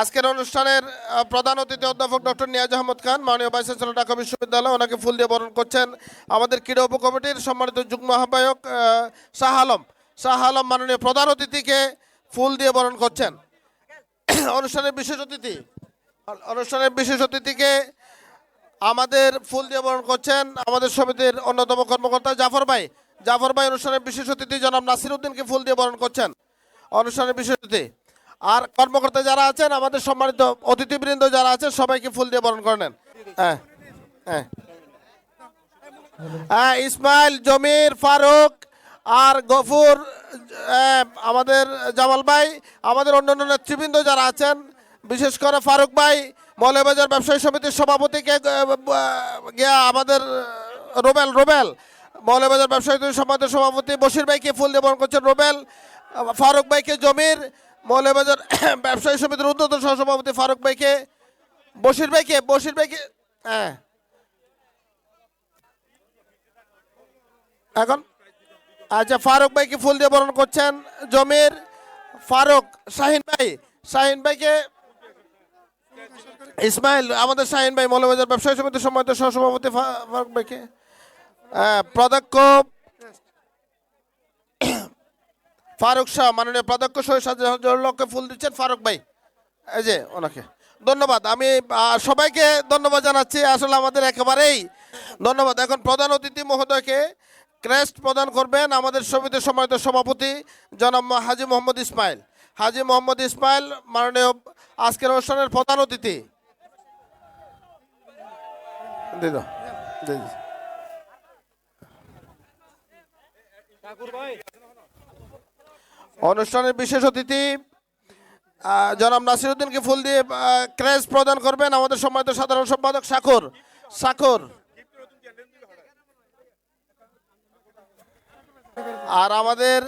আজকের অনুষ্ঠানের প্রধান অতিথি অধ্যাপক ডক্টর নিয়াজ আহমদ খান, মাননীয় ভাইস চ্যান্সেলর ঢাকা বিশ্ববিদ্যালয়, ওনাকে ফুল দিয়ে বরণ করছেন আমাদের ক্রীড়া উপকমিটির সম্মানিত যুগ্ম আহ্বায়ক শাহ আলম। শাহ আলম মাননীয় প্রধান অতিথিকে ফুল দিয়ে বরণ করছেন। অনুষ্ঠানের বিশেষ অতিথি, অনুষ্ঠানের বিশেষ অতিথিকে আমাদের ফুল দিয়ে বরণ করছেন আমাদের সমিতির অন্যতম কর্মকর্তা জাফর ভাই। জাফর ভাই, অনুষ্ঠানের বিশেষ অতিথি জনাব নাসির উদ্দিনকে ফুল দিয়ে বরণ করছেন। অনুষ্ঠানের বিশেষ অতিথি আর কর্মকর্তা যারা আছেন, আমাদের সম্মানিত অতিথিবৃন্দ যারা আছেন, সবাইকে ফুল দিয়ে বরণ করে নেন। হ্যাঁ হ্যাঁ। হ্যাঁ ইসমাইল, জমির, ফারুক আর গফুর আমাদের জামাল ভাই, আমাদের অন্যান্য নেতৃবৃন্দ যারা আছেন, বিশেষ করে ফারুক ভাই মৌলবাজার ব্যবসায়ী সমিতির সভাপতিকে গিয়া আমাদের, রোবেল রোবেল মৌলবাজার ব্যবসায়ী সমিতির সভাপতি বশির ভাইকে ফুল দিয়ে বরণ করছেন রোবেল, ফারুক ভাইকে জমির মৌলবাজার ব্যবসায়ী সমিতির উদ্যত সহসভাপতি ফারুক ভাইকে বশির ভাইকে বশির ভাইকে হ্যাঁ। এখন? আচ্ছা ফারুক ভাইকে ফুল দিয়ে বরণ করছেন জমির ফারুক শাহিন ভাই। শাহিন ভাইকে ইসমাইল আমাদের শাহিন ভাই মৌলবাজার ব্যবসায়ী সমিতির সম্মানিত সহসভাপতি ফারুক ভাইকে। আহ, ফারুক শাহ, মাননীয় প্রদক্ষ সহিসাজকে ফুল দিচ্ছেন ফারুক ভাই। এই যে ওনাকে। ধন্যবাদ। আমি সবাইকে ধন্যবাদ জানাচ্ছি। আসলে আমাদের একেবারেই ধন্যবাদ। এখন প্রধান অতিথি মহোদয়কে ক্রেস্ট প্রদান করবেন আমাদের সমিতির সম্মানিত সভাপতি জনাব হাজি মোহাম্মদ ইসমাইল। হাজি মোহাম্মদ ইসমাইল, মাননীয় আজকের অনুষ্ঠানের প্রধান অতিথি। দিয়ে দিচ্ছি। অনুষ্ঠানের বিশেষ অতিথি জনাব নাসিরুদ্দিনকে ফুল দিয়ে ক্রেজ প্রদান করবেন আমাদের সম্মানিত সাধারণ সম্পাদক সাকর সাকর আর আমাদের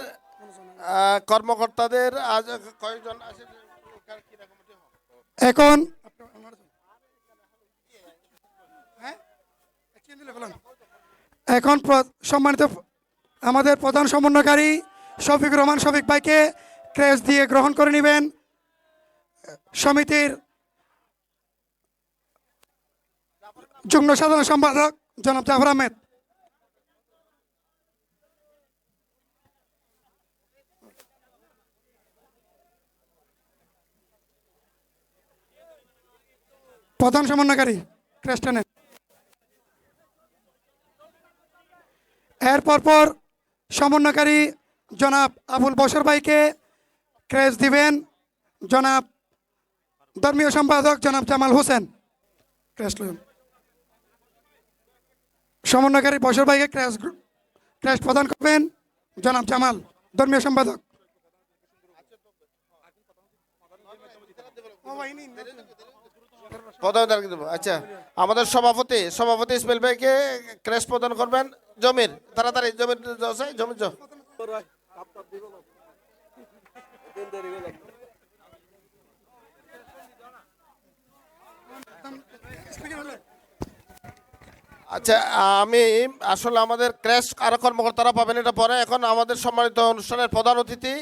কর্মকর্তাদের, আজ কয়েকজন এখন এখন সম্মানিত আমাদের প্রধান সমন্বয়কারী শফিকুর রহমান, শফিক ভাইকে ক্রেস দিয়ে গ্রহণ করে নেবেন। সমিতির যুগ্ম সাধারণ সম্পাদক জনাব জাফর আহমেদ। প্রধান সমন্বয়কারী ক্রেস্টা নেন এর পরপর সমন্বয়কারী জনাব আবুল বসর ভাইকে ক্রেস দিবেন। জনাব ধর্মীয় সম্পাদক জনাব জামাল হোসেন। ক্রেস লইন। সমন্বয়কারী বসর ভাইকে ক্রেস ক্রেস প্রদান করবেন জনাব জামাল ধর্মীয় সম্পাদক। আচ্ছা আমাদের সভাপতি সভাপতি ইসমাইল ভাইকে ক্রেশ প্রদান করবেন। জমির তাড়াতাড়ি জমির জমির আচ্ছা আমি আসলে আমাদের ক্র্যাশ আরও কর্মকর্তারা পাবেন, এটা পরে। এখন আমাদের সম্মানিত অনুষ্ঠানের প্রধান অতিথি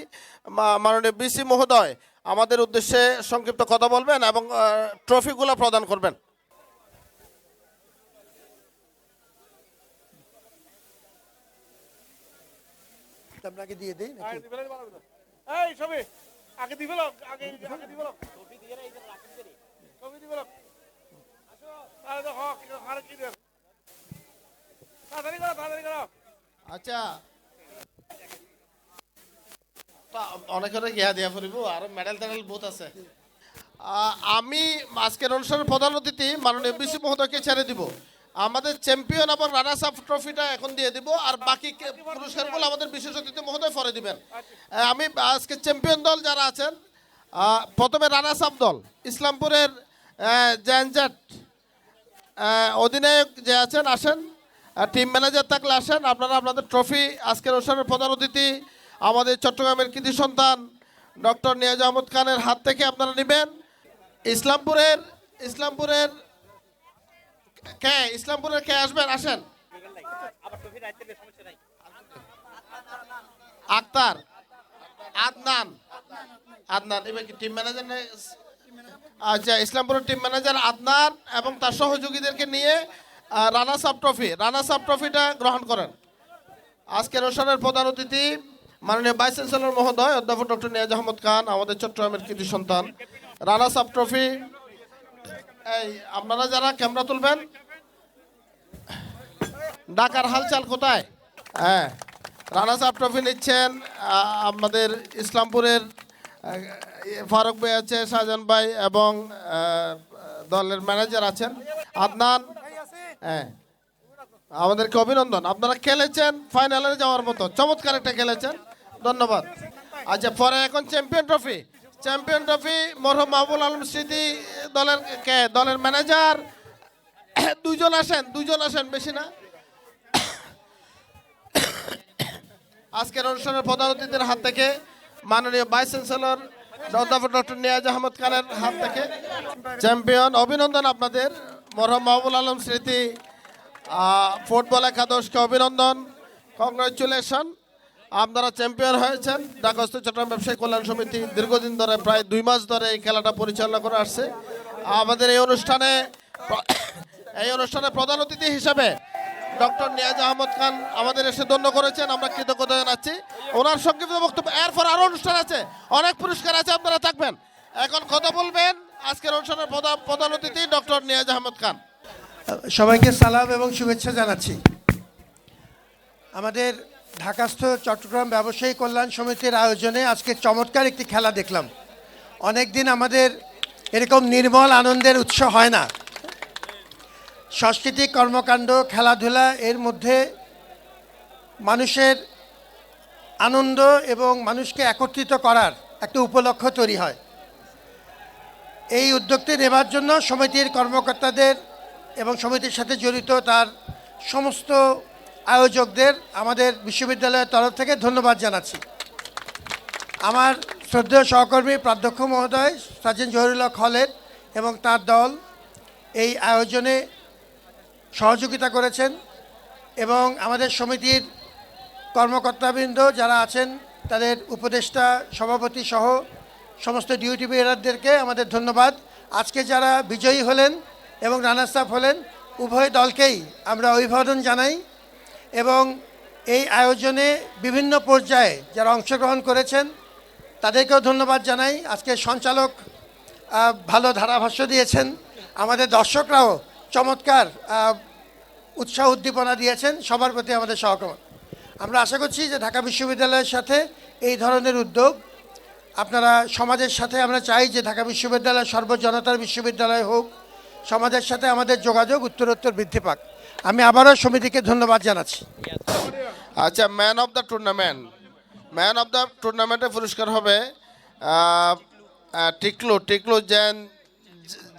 মাননীয় বিসি মহোদয় আমাদের উদ্দেশ্যে সংক্ষিপ্ত কথা বলবেন এবং ট্রফিগুলো প্রদান করবেন। আপনাকে দিয়ে দিই এই সবে আগে দিবে লোক আগে আগে দিবে লোক ছবি দিয়ে এই ছবি দিবে লোক আসো। তাহলে তো হক আর কি দেব তাড়াতাড়ি করো তাড়াতাড়ি করো। আচ্ছা। অনেকের দিয়া ফুরিব আর মেডেল টেডেল বহুত আছে। আহ, আমি আজকের অনুষ্ঠানের প্রধান অতিথি মাননীয় বিসি মহোদয়কে ছেড়ে দিব। আমাদের চ্যাম্পিয়ন এবং রানার্স আপ ট্রফিটা এখন দিয়ে দিব, আর বাকি পুরস্কারগুলো আমাদের বিশেষ অতিথি মহোদয় পরে দিবেন। আমি আজকে চ্যাম্পিয়ন দল যারা আছেন প্রথমে রানার্স আপ দল, ইসলামপুরের জ্যানজ্যাট অধিনায়ক যে আছেন, আসেন টিম ম্যানেজার থাকলে আসেন, আপনারা আপনাদের ট্রফি আজকের অনুষ্ঠানের প্রধান অতিথি, আমাদের চট্টগ্রামের কৃতি সন্তান ডক্টর নিয়াজ আহমদ খানের হাত থেকে আপনারা নেবেন, ইসলামপুরের ইসলামপুরের কে? ইসলামপুরের কে? আসবেন, আসেন। আক্তার। আদনান। আদনান, এবার কি টিম ম্যানেজার আচ্ছা ইসলামপুরের টিম ম্যানেজার আদনান এবং তার সহযোগীদেরকে নিয়ে রানা সাব ট্রফি রানা সাব ট্রফিটা গ্রহণ করেন। আজকের অনুষ্ঠানের প্রধান অতিথি মাননীয় ভাইস চ্যান্সেলর মহোদয়, অধ্যাপক ডক্টর নিয়াজ আহমদ খান, আমাদের চট্টগ্রামের কৃতি সন্তান। রানা সাব ট্রফি এই, আপনারা যারা ক্যামেরা তুলবেন, ঢাকার হালচাল কোথায়? হ্যাঁ রানা সাব ট্রফি নিচ্ছেন আমাদের ইসলামপুরের ফারুক ভাই আছে, শাহজাহান ভাই এবং দলের ম্যানেজার আছেন, আদনান। হ্যাঁ আমাদেরকে অভিনন্দন। আপনারা খেলেছেন ফাইনালে যাওয়ার মতো। চমৎকার একটা খেলেছেন। ধন্যবাদ। আচ্ছা পরে এখন চ্যাম্পিয়ন ট্রফি চ্যাম্পিয়ন ট্রফি মরহম মাহবুল আলম স্মৃতি দলের কে? দলের ম্যানেজার দুজন আসেন দুজন আসেন, বেশি না। আজকের অনুষ্ঠানের প্রধান অতিথির হাত থেকে মাননীয় ভাইস চ্যান্সেলর অধ্যাপক ডক্টর নিয়াজ আহমদ খানের হাত থেকে চ্যাম্পিয়ন। অভিনন্দন আপনাদের। মরহম মাহবুল আলম স্মৃতি ফুটবল একাদশকে অভিনন্দন। কংগ্রাচুলেশন আপনারা চ্যাম্পিয়ন হয়েছেন। ঢাকাস্থ চট্টগ্রাম ব্যবসায়ী কল্যাণ সমিতি দীর্ঘদিন ধরে, প্রায় দুই মাস ধরে এই খেলাটা পরিচালনা করে আসছে। আমাদের এই অনুষ্ঠানে এই অনুষ্ঠানে প্রধান অতিথি হিসেবে ডক্টর নিয়াজ আহমদ খান আমাদের এসে দণ্ড করেছেন, আমরা কৃতজ্ঞতা জানাচ্ছি। ওনার সংক্ষিপ্ত বক্তব্য, এরপর আরও অনুষ্ঠান আছে। অনেক পুরস্কার আছে, আপনারা থাকবেন। এখন কথা বলবেন আজকের অনুষ্ঠানের প্রধান প্রধান অতিথি ডক্টর নিয়াজ আহমদ খান। সবাইকে সালাম এবং শুভেচ্ছা জানাচ্ছি। আমাদের ঢাকাস্থ চট্টগ্রাম ব্যবসায়ী কল্যাণ সমিতির আয়োজনে আজকে চমৎকার একটি খেলা দেখলাম। অনেক দিন আমাদের এরকম নির্মল আনন্দের উৎস হয় না। সাংস্কৃতিক কর্মকাণ্ড, খেলাধুলা, এর মধ্যে মানুষের আনন্দ এবং মানুষকে একত্রিত করার একটা উপলক্ষ তৈরি হয়। এই উদ্যোগটি নেবার জন্য সমিতির কর্মকর্তাদের এবং সমিতির সাথে জড়িত তার সমস্ত আয়োজকদের আমাদের বিশ্ববিদ্যালয়ের তরফ থেকে ধন্যবাদ জানাচ্ছি। আমার শ্রদ্ধেয় সহকর্মী প্রাধ্যক্ষ মহোদয় সাজেন জহিরুল্লাহ খলেদ এবং তার দল এই আয়োজনে সহযোগিতা করেছেন এবং আমাদের সমিতির কর্মকর্তাবৃন্দ যারা আছেন, তাদের উপদেষ্টা, সভাপতি সহ সমস্ত ডিউটি বেয়ারদেরকে আমাদের ধন্যবাদ। আজকে যারা বিজয়ী হলেন এবং রানার্স হলেন, উভয় দলকেই আমরা অভিবাদন জানাই। এবং এই আয়োজনে বিভিন্ন পর্যায়ে যারা অংশগ্রহণ করেছেন, তাদেরকেও ধন্যবাদ জানাই। আজকে সঞ্চালক ভালো ধারাভাষ্য দিয়েছেন। আমাদের দর্শকরাও চমৎকার উৎসাহ উদ্দীপনা দিয়েছেন। সবার প্রতি আমাদের সহকর্ম। আমরা আশা করছি যে ঢাকা বিশ্ববিদ্যালয়ের সাথে এই ধরনের উদ্যোগ, আপনারা সমাজের সাথে, আমরা চাই যে ঢাকা বিশ্ববিদ্যালয় সর্বজনতার বিশ্ববিদ্যালয় হোক, সমাজের সাথে আমাদের যোগাযোগ উত্তরোত্তর বৃদ্ধি পাক। আমি আবারও সমিতিকে ধন্যবাদ জানাচ্ছি। আচ্ছা man of the tournament man of the টুর্নামেন্টের পুরস্কার হবে টিকলু টিকলু জেন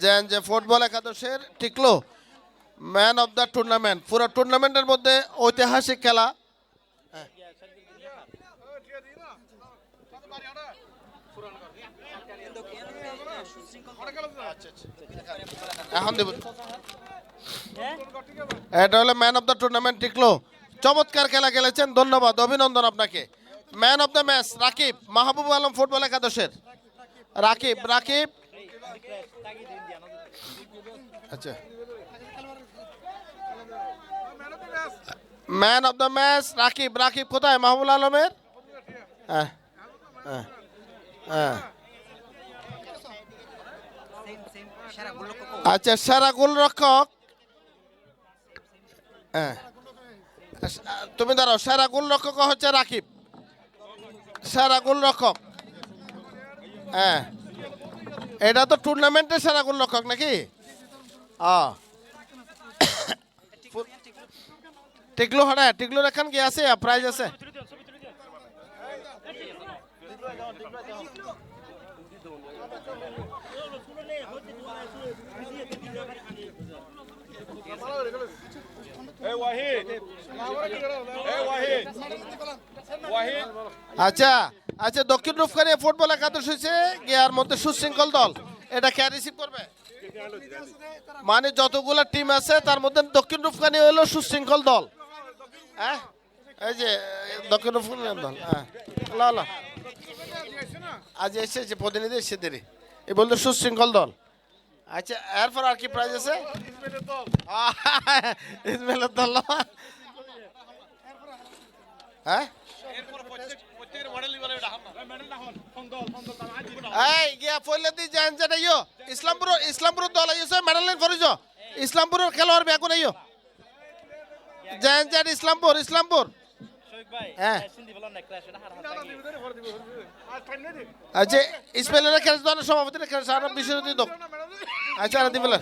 জেন যে ফুটবল একাদশের, Tiklu. Man of the tournament পুরো টুর্নামেন্টের মধ্যে ঐতিহাসিক খেলা। এখন দেব। এটা হলো man of the tournament Tiklu. চমৎকার খেলা খেলেছেন, ধন্যবাদ, অভিনন্দন আপনাকে। Man of the match Rakib Mahbub Alam football একাদশের। রাকিব রাকিব। আচ্ছা। Man of the match Rakib Rakib কোথায়? মাহবুব আলমের? হ্যাঁ হ্যাঁ হ্যাঁ। আচ্ছা সেরা গোলরক্ষক হ্যাঁ। তুমি দাঁড়াও সেরা গোলরক্ষক হচ্ছে রাকিব। সেরা গোলরক্ষক হ্যাঁ। এটা তো টুর্নামেন্টের সেরা গোলরক্ষক নাকি? ও টিকলু হ্যাঁ টিকলুর এখান কি আছে প্রাইজ আছে। আচ্ছা আচ্ছা দক্ষিণ রূপকারী ফুটবল একাদশ হয়েছে গিয়ার মধ্যে সুশৃঙ্খল দল। এটা কে রিসিভ করবে? মানে যতগুলো টিম আছে, তার মধ্যে দক্ষিণ রূপকানি হলো সুশৃঙ্খল দল। হ্যাঁ? এই যে, দক্ষিণ রূপকানি দল হ্যাঁ। আজ এসেছে প্রতিনিধি এসে দেরি। এই বলল সুশৃঙ্খল দল। আচ্ছা এরপর আর কি প্রাইজ আছে? ইসমাইলের দল। হ্যাঁ? এই, গিয়া পড়লে দি জান যে আইও ইসলামপুর ইসলামপুর দল আইছে মেডালিন ফরিজ ইসলামপুরের খেলোয়াড় বেগুন আইও জান জান ইসলামপুর ইসলামপুর হ্যাঁ আর টাইম নেই আচ্ছা ইসমাইলের খেলা দলের সভাপতি খেলা সারা বিশ্বজিৎ দক আচ্ছা আর দিবেন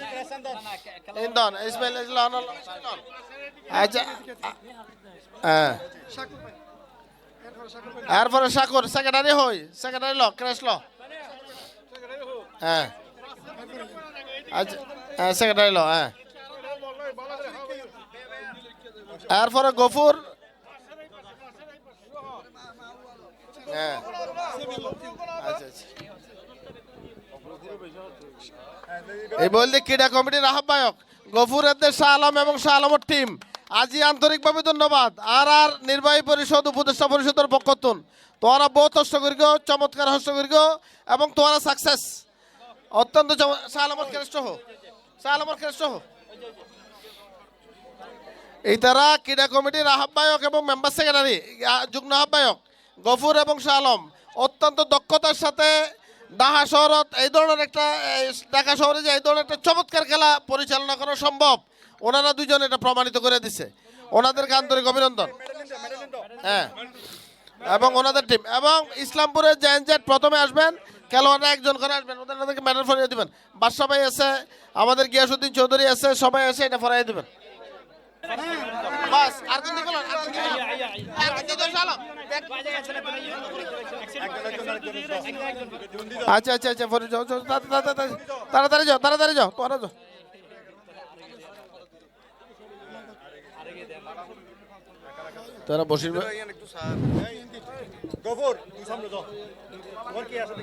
ইন্দন ইসমাইল ইসলাম আচ্ছা হ্যাঁ এরপরে সাকুর সেক্রেটারি হই সেক্রেটারি ল ক্রেশ ল হ্যাঁ আচ্ছা হ্যাঁ সেক্রেটারি ল হ্যাঁ এরপরে গফুর হ্যাঁ। এই বলতে ক্রীড়া কমিটির আহ্বায়ক গফুর এদের শাহ আলম এবং শাহ আলমের টিম আজি আন্তরিকভাবে ধন্যবাদ। আর আর নির্বাহী পরিষদ, উপদেষ্টা পরিষদের পক্ষতুন তোমরা বহুত করি চমৎকার হস্ত করি এবং তোমরা সাকসেস অত্যন্ত শাহ আলমের শ্রেষ্ঠ হো। শাহ আলমের শ্রেষ্ঠ হো। এই তারা ক্রীড়া কমিটির আহ্বায়ক এবং মেম্বার সেক্রেটারি যুগ্ম আহ্বায়ক। গফুর এবং শাহ আলম। অত্যন্ত দক্ষতার সাথে ঢাকা শহরত এই ধরনের একটা ঢাকা শহরে যে এই ধরনের একটা চমৎকার খেলা পরিচালনা করা সম্ভব, ওনারা দুজন এটা প্রমাণিত করে দিছে। ওনাদেরকে আন্তরিক অভিনন্দন। হ্যাঁ। এবং ওনাদের টিম এবং ইসলামপুরের জেট প্রথমে আসবেন, খেলোয়াড়রা একজন করে আসবেন। ওদের ওদেরকে মেডেল ফরিয়ে দিবেন। বাদশা ভাই আছে, আমাদের গিয়াসুদ্দিন চৌধুরী আছে, সবাই আছে, এটা ফরাইয়ে দিবেন। বাস আর কোন দিকে আর কোন দিকে আর কোন দিকে চালাও। আচ্ছা আচ্ছা আচ্ছা ফরি যাও তাড়াতাড়ি যাও তাড়াতাড়ি যাও তোরা যাও। তোরা বসির গফর তুই সামনে যাও। কি আছে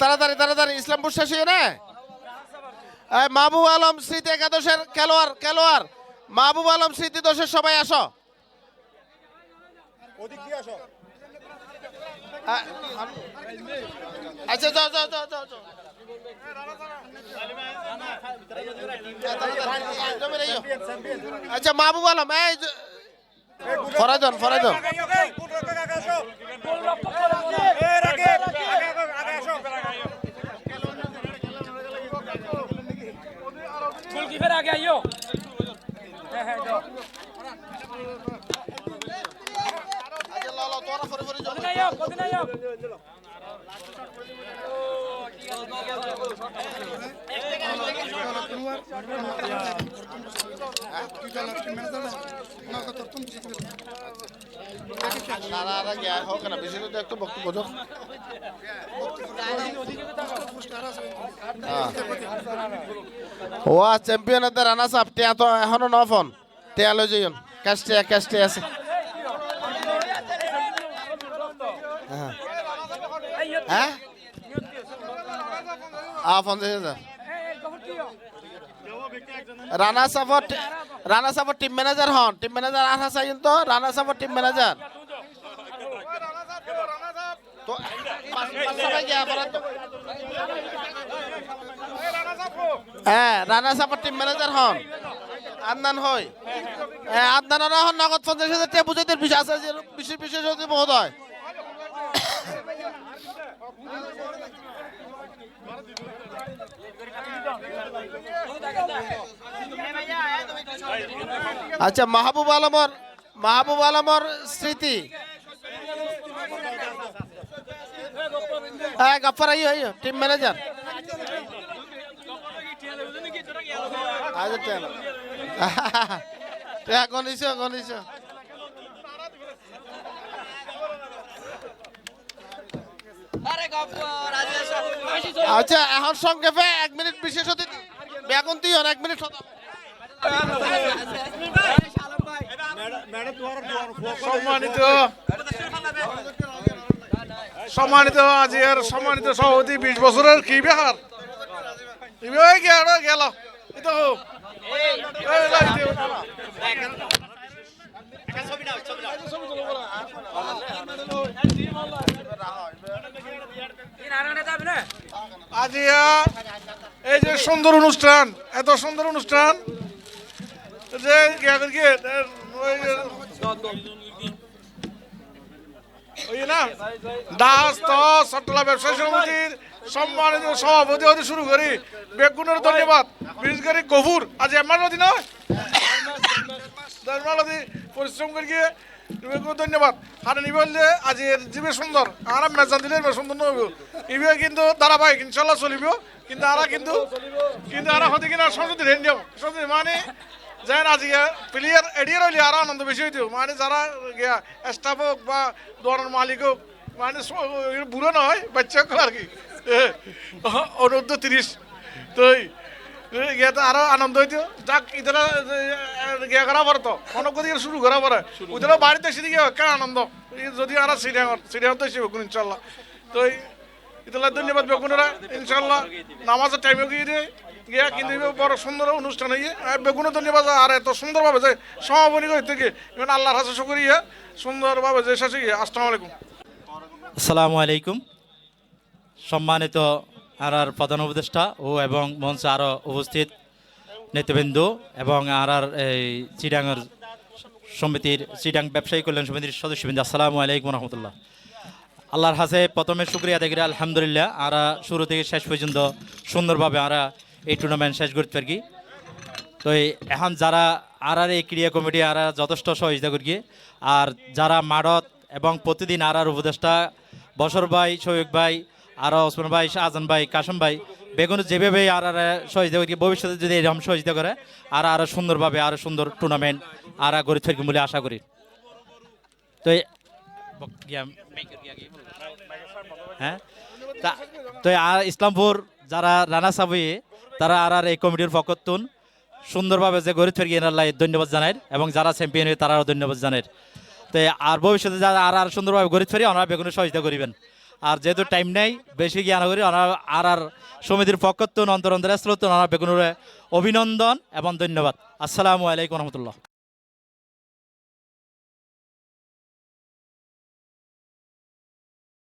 তাড়াতাড়ি তাড়াতাড়ি, ইসলামপুর শেষ হয়ে না। মাহবুব আলম স্মৃতি একাদশের খেলোয়াড় খেলোয়াড়। মাহবুব আলম স্মৃতি দোষের সবাই আসো। ওদিক দিয়ে আসো। আচ্ছা যাও যাও যাও যাও যাও। আচ্ছা, মাহবুব আলম, এই ফরাজন ফরাজন। গোলকিপার আগে আইও। হ্যাঁ হ্যাঁ হোক না বেশি তো একটু বক্তব্য দাও। ও চ্যাম্পিয়ন রানাস আপ টিয়া তো এখনও ন ফোন টিয়া লই যাইন ক্যাশ টিয়া ক্যাশ টিয়া আছে। হ্যাঁ? আ পঞ্চাশ হাজার। রানা সাফর রানা সাফর টিম ম্যানেজার হন। টিম ম্যানেজার আঠা চাই তো রানা সাফর টিম ম্যানেজার তো হ্যাঁ রানা সাফর টিম ম্যানেজার হন। আদনান হই। হ্যাঁ আদনান হন নগদ পঞ্চাশ হাজার বুঝাইতে আছে বিশেষ বিশেষ মহোদয়। আচ্ছা মাহবুব আলমর মাহবুব আলমর স্মৃতি। হ্যাঁ গফর আইও আইও টিম ম্যানেজার আজ টেন টেয়া আচ্ছা এখন সংক্ষেপে এক মিনিট বিশেষ অতিথি বেগুন তুই এক মিনিট সম্মানিত সম্মানিত আজিয়ার সম্মানিত সভাপতি বিশ বছরের কি বিহার ওই গেল গেল এই তো এই লাগছে এই যে সুন্দর অনুষ্ঠান, এত সুন্দর অনুষ্ঠান। যে দাস সম্মানিত সভাপতি হতে শুরু করি। বেগুনের ধন্যবাদ। বিশেষ করে গফুর আজ নদী নয়? পরিশ্রম ধন্যবাদ। হারে নিবে আজ এর জীবে সুন্দর। আর মেজান দিলে সুন্দর নইব ইবে কিন্তু ধারাবাহিক ইনশাল্লাহ চলিব। কিন্তু আরা কিন্তু কিন্তু আরা হতে কিনা সংসদের হেন যাব সংসদ মানে যেন আজকে প্লেয়ার এড়িয়ে রইলে আরও আনন্দ বেশি হইতো মানে যারা গিয়া স্টাফ হোক বা দোকানের মালিক হোক মানে বুড়ো নয়, বাচ্চা আর কি। অনুদ্ধ তিরিশ। তো গিয়ে তো আরও আনন্দ হইতো। যাক ইতারা গিয়া করা পরে তো। অনেক দিকে শুরু করা পরে ওদের বাড়িতে এসে দিকে কেন আনন্দ। যদি আর সিরিয়াঙ্গর সিরিয়াং তো এসে বেগুন ইনশাল্লাহ। তো ইতালা ধন্যবাদ বেগুনেরা ইনশাল্লাহ। নামাজের টাইমে গিয়ে দিয়ে গিয়া কিন্তু বড় সুন্দর অনুষ্ঠান হয়ে বেগুনে ধন্যবাদ আর এত সুন্দরভাবে যে সমাপনী করে থেকে ইভেন আল্লাহর হাসে শুকরিয়া সুন্দরভাবে যে গিয়ে। আসসালামু আলাইকুম। আসসালামু আলাইকুম। সম্মানিত আর আর প্রধান উপদেষ্টা ও এবং মঞ্চে আরও উপস্থিত নেতৃবৃন্দ এবং আর আর এই চিডাঙ্গের সমিতির চিডাং ব্যবসায়ী কল্যাণ সমিতির সদস্যবৃন্দ, আসসালামু আলাইকুম রহমতুল্লাহ আল্লাহর হাসে প্রথমে শুক্রিয়া দেখি আলহামদুলিল্লাহ। আরা শুরু থেকে শেষ পর্যন্ত সুন্দরভাবে আরা এই টুর্নামেন্ট শেষ করতে পারি তো এখন যারা আর আর এই ক্রীড়া কমিটি আর যথেষ্ট সহযোগিতা করি আর যারা মারত এবং প্রতিদিন আর আর উপদেষ্টা বসর ভাই শৈক ভাই আর ওসমান ভাই শাহজান ভাই, কাসম ভাই, বেগুন যেভাবে আর আর সহযোগিতা করি ভবিষ্যতে যদি এরকম সহযোগিতা করে, আর আরও সুন্দরভাবে, আরও সুন্দর টুর্নামেন্ট আর গড়ে থাকবে বলে আশা করি। তো হ্যাঁ? তা তো আর ইসলামপুর যারা রানা সাবি, তারা আর আর এই কমিটির পক্ষতুন সুন্দরভাবে যে গড়ে ফেরি আল্লাহ ধন্যবাদ জানাই, এবং যারা চ্যাম্পিয়ন হয়ে তারাও ধন্যবাদ জানাই। তো আর ভবিষ্যতে যারা আর আর সুন্দরভাবে গড়ে ফেরি ওনারা বেগুনের সহযোগিতা করিবেন আর যেহেতু টাইম নেই, বেশি জ্ঞান করি আর আর সমিতির পক্ষত্ব অন্তর অন্তরে শ্রোত অভিনন্দন এবং ধন্যবাদ। আসসালামু আলাইকুম রহমতুল্লাহ।